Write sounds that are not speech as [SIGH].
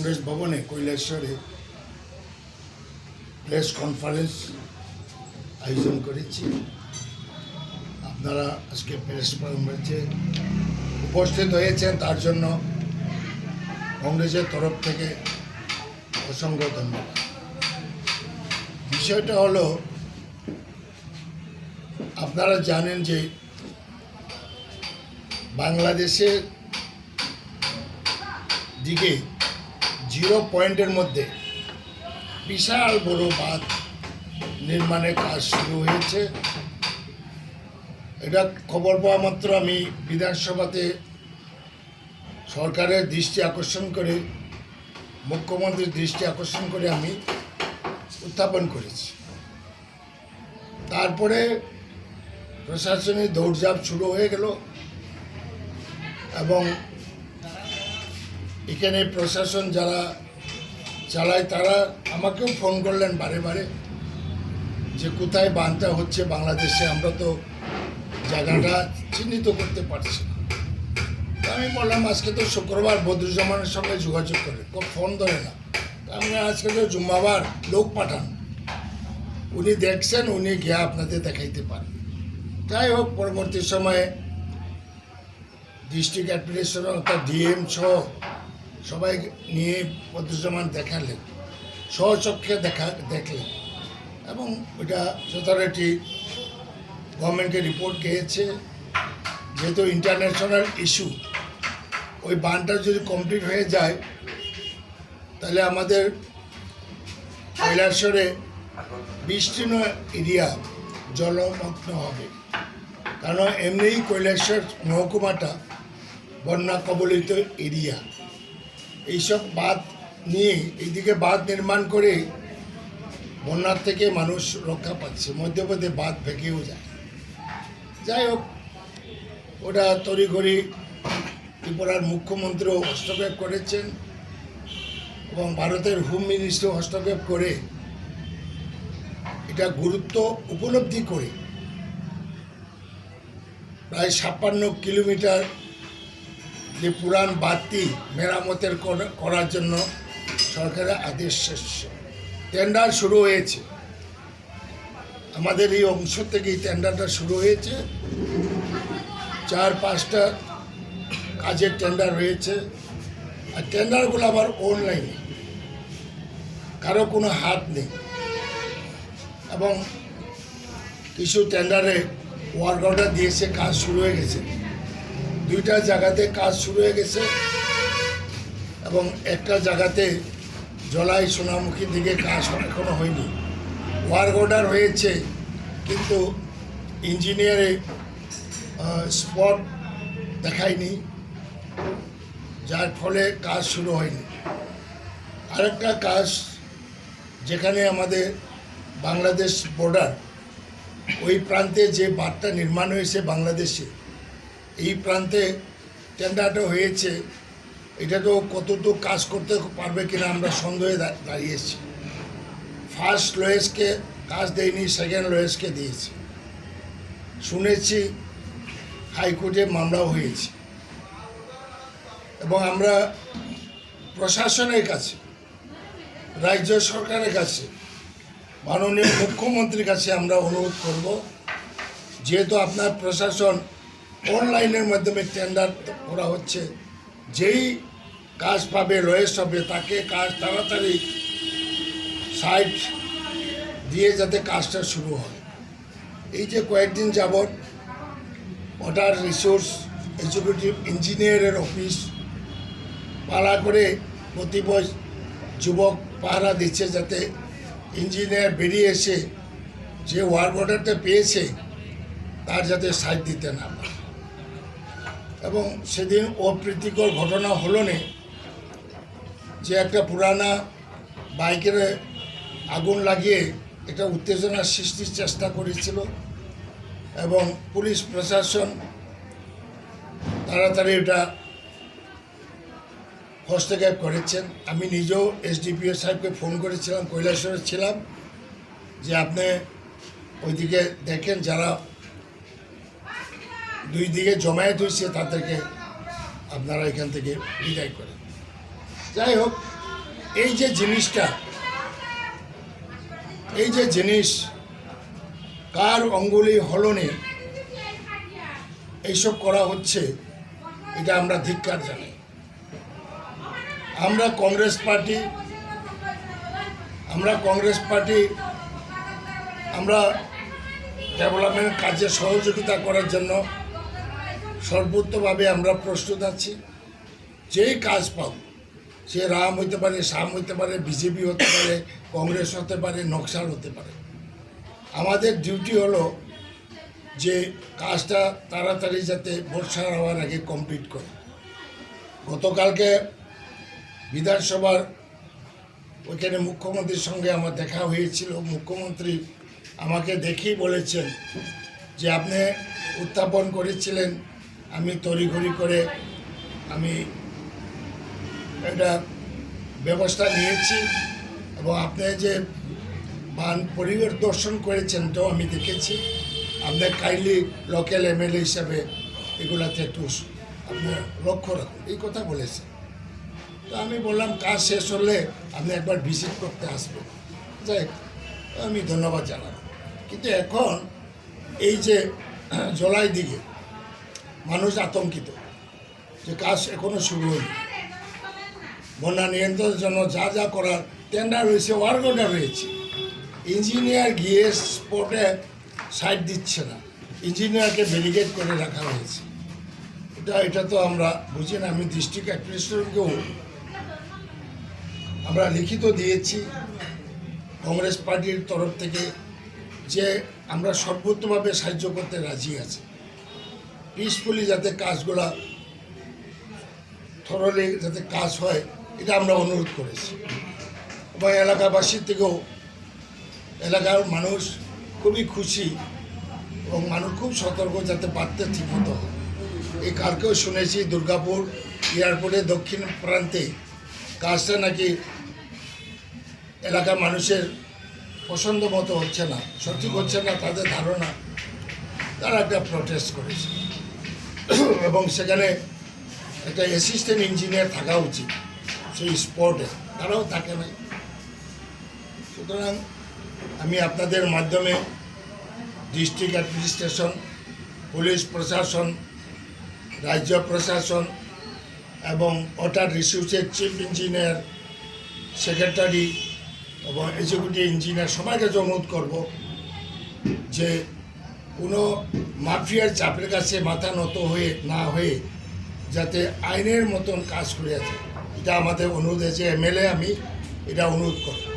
কংগ্রেস ভবনে কৈলাসরে press conference আয়োজন করেছি। আপনারা আজকে প্রেস কনফারেন্সে উপস্থিত হয়েছেন, তার জন্য কংগ্রেসের তরফ থেকে অসংখ্য ধন্যবাদ। বিষয়টা হলো, আপনারা জানেন যে বাংলাদেশের দিকে জিরো পয়েন্টের মধ্যে বিশাল বড় বাঁধ নির্মাণের কাজ শুরু হয়েছে। এটা খবর পাওয়া মাত্র আমি বিধানসভাতে সরকারের দৃষ্টি আকর্ষণ করে, মুখ্যমন্ত্রীর দৃষ্টি আকর্ষণ করে আমি উত্থাপন করেছি। তারপরে প্রশাসনিক দৌড়ঝাঁপ শুরু হয়ে গেল এবং এখানে প্রশাসন যারা চালায় তারা আমাকেও ফোন করলেন বারে বারে যে কোথায় বানটা হচ্ছে বাংলাদেশে, আমরা তো জায়গাটা চিহ্নিত করতে পারছি না। আমি বললাম, আজকে তো শুক্রবার, বদরুজ্জামানের সঙ্গে যোগাযোগ করে ফোন ধরে না। আমি আজকে তো জুম্মাবার, লোক পাঠান। উনি দেখছেন, উনি গিয়ে আপনাদের দেখাইতে পারেন। যাই হোক, পরবর্তী সময়ে ডিস্ট্রিক্ট অ্যাডমিনিস্ট্রেশন অর্থাৎ ডিএম সহ সবাই নিয়ে বদরুজ্জামান দেখালেন। সহচক্ষে দেখা, দেখলেন। এবং ওটা যথারীতি গভর্নমেন্টকে রিপোর্ট গিয়েছে যেহেতু ইন্টারন্যাশনাল ইস্যু ওই বানটা যদি কমপ্লিট হয়ে যায়, তাহলে আমাদের কৈলাসরে বিস্তীর্ণ এরিয়া জলমগ্ন হবে। কারণ এমনিই কৈলাসর মহকুমাটা বন্যা কবলিত এরিয়া। এইসব বাঁধ নিয়ে, এইদিকে বাঁধ নির্মাণ করে বন্যার থেকে মানুষ রক্ষা পাচ্ছে মধ্যে মধ্যে বাঁধ ভেঙেও যায়। যাই হোক, ওটা তড়িঘড়ি ত্রিপুরার মুখ্যমন্ত্রীও হস্তক্ষেপ করেছেন এবং ভারতের হোম মিনিস্ট্রি হস্তক্ষেপ করে এটা গুরুত্ব উপলব্ধি করে প্রায় ছাপ্পান্ন কিলোমিটার যে পুরান বাতি মেরামতের করার জন্য সরকারের আদেশ এসছে। টেন্ডার শুরু হয়েছে। আমাদের এই অংশ থেকে এই টেন্ডারটা শুরু হয়েছে। চার পাঁচটা কাজের টেন্ডার হয়েছে আর টেন্ডারগুলো আবার অনলাইনে কারও কোনো হাত নেই। এবং কিছু টেন্ডারে ওয়ার্ক অর্ডার দিয়েছে কাজ শুরু হয়ে গেছে। দুইটা জায়গাতে কাজ শুরু হয়ে গেছে এবং একটা জায়গাতে জলাই সোনামুখী দিকে কাজ এখনও হয়নি। ওয়ার্ক অর্ডার হয়েছে, কিন্তু ইঞ্জিনিয়ারে স্পট দেখায়নি, যার ফলে কাজ শুরু হয়নি। আরেকটা কাজ যেখানে আমাদের বাংলাদেশ বর্ডার ওই প্রান্তে যে বাঁধটা নির্মাণ হয়েছে বাংলাদেশে এই প্রান্তে টেন্ডারটা হয়েছে, এটা তো কতটুকু কাজ করতে পারবে কিনা আমরা সন্দেহে দাঁড়িয়েছি ফার্স্ট লোয়েসকে কাজ দেয়নি সেকেন্ড লোয়েসকে দিয়েছে। শুনেছি হাইকোর্টে মামলাও হয়েছে। এবং আমরা প্রশাসনের কাছে, রাজ্য সরকারের কাছে, মাননীয় মুখ্যমন্ত্রীর কাছে আমরা অনুরোধ করব, যেহেতু আপনার প্রশাসন অনলাইনের মাধ্যমে টেন্ডার করা হচ্ছে। যেই কাজ পাবে রয়েস হবে, তাকে কাজ তাড়াতাড়ি সাইট দিয়ে যাতে কাজটা শুরু হয়। এই যে কয়েকদিন যাবৎ ওয়াটার রিসোর্স এক্সিকিউটিভ ইঞ্জিনিয়ারের অফিস পালা করে প্রতিবয় যুবক পাহারা দিচ্ছে যাতে ইঞ্জিনিয়ার বেরিয়ে এসে যে ওয়ার্ক অর্ডারটা পেয়েছে, তার যাতে সাইড দিতে না পারে। এবং সেদিন অপ্রীতিকর ঘটনা হলো না যে একটা পুরানা বাইকের আগুন লাগিয়ে এটা উত্তেজনা সৃষ্টির চেষ্টা করেছিল এবং পুলিশ প্রশাসন তাড়াতাড়ি এটা হস্তক্ষেপ করেছেন। আমি নিজেও এসডিপিও সাহেবকে ফোন করেছিলাম কৈলাসরে ছিলাম যে আপনি ওইদিকে দেখেন যারা দুই দিকে জমায়েত হয়েছে, তাদেরকে আপনারা এখান থেকে বিদায় করেন। যাই হোক, এই যে জিনিসটা, এই যে জিনিস, কার অঙ্গুলি হলনে এইসব করা হচ্ছে, এটা আমরা ধিক্কার জানাই। আমরা কংগ্রেস পার্টি, আমরা কংগ্রেস পার্টি, আমরা ডেভেলপমেন্ট কাজে সহযোগিতা করার জন্য সর্বোত্তভাবে আমরা প্রস্তুত আছি। যেই কাজ পাব সে রাম হইতে পারে শাম হইতে পারে, বিজেপি হতে পারে, কংগ্রেস হতে পারে, নকশাল হতে পারে। আমাদের ডিউটি হলো যে কাজটা তাড়াতাড়ি যাতে বর্ষা হওয়ার আগে কমপ্লিট করে। গতকালকে বিধানসভার ওইখানে মুখ্যমন্ত্রীর সঙ্গে আমার দেখা হয়েছিল। মুখ্যমন্ত্রী আমাকে দেখেই বলেছেন যে আপনি উত্থাপন করেছিলেন আমি তড়িঘড়ি করে আমি একটা ব্যবস্থা নিয়েছি এবং আপনি যে বান পরিবার দর্শন করেছেন তো আমি দেখেছি। আপনার কাইন্ডলি লোকাল এমএলএ হিসাবে এগুলাতে একটু আপনার লক্ষ্য রাখুন। এই কথা বলেছেন তো আমি বললাম, কাজ শেষ হলে আপনি একবার ভিজিট করতে আসবেন। যাই আমি ধন্যবাদ জানালাম। কিন্তু এখন এই যে [CLEARS THROAT] জলাই দিকে আতঙ্কিত যে কাজ এখনও শুরু হয়নি। বন্যা নিয়ন্ত্রণের জন্য যা যা করার টেন্ডার রয়েছে ওয়ার্ক অর্ডার রয়েছে। ইঞ্জিনিয়ার গিয়ে স্পটে সাইড দিচ্ছে না। ইঞ্জিনিয়ারকে ব্যারিকেড করে রাখা হয়েছে। এটা এটা তো আমরা বুঝি না, আমি ডিস্ট্রিক্ট অ্যাডমিনিস্ট্রেটরকেও আমরা লিখিত দিয়েছি। কংগ্রেস পার্টির তরফ থেকে যে আমরা সর্বোত্তভাবে সাহায্য করতে রাজি আছি। পিসফুলি যাতে কাজগুলা থরলি যাতে কাজ হয়, এটা আমরা অনুরোধ করেছি। এবং এলাকাবাসীর থেকেও এলাকার মানুষ খুবই খুশি এবং মানুষ খুব সতর্ক যাতে বাড়তে ঠিকমতো হয়। এই কালকেও শুনেছি দুর্গাপুর এয়ারপোর্টের দক্ষিণ প্রান্তে কাজটা নাকি এলাকার মানুষের পছন্দ মতো হচ্ছে না, সঠিক হচ্ছে না তাদের ধারণা, তারা একটা প্রটেস্ট করেছে। [COUGHS] এবং সেখানে একটা অ্যাসিস্ট্যান্ট ইঞ্জিনিয়ার থাকা উচিত, সেই স্পটে তারাও থাকে নাই সুতরাং আমি আপনাদের মাধ্যমে ডিস্ট্রিক্ট অ্যাডমিনিস্ট্রেশন পুলিশ প্রশাসন, রাজ্য প্রশাসন এবং ওয়াটার রিসোর্সের চিফ ইঞ্জিনিয়ার সেক্রেটারি এবং এক্সিকিউটিভ ইঞ্জিনিয়ার সবাইকে অনুরোধ করব যে কোনো মাফিয়ার চাপের কাছে মাথা নত হয়ে, না হয়ে যাতে আইনের মতন কাজ করে আছে এটা আমাদের অনুরোধ আছে এমএলএ আমি এটা অনুরোধ করব।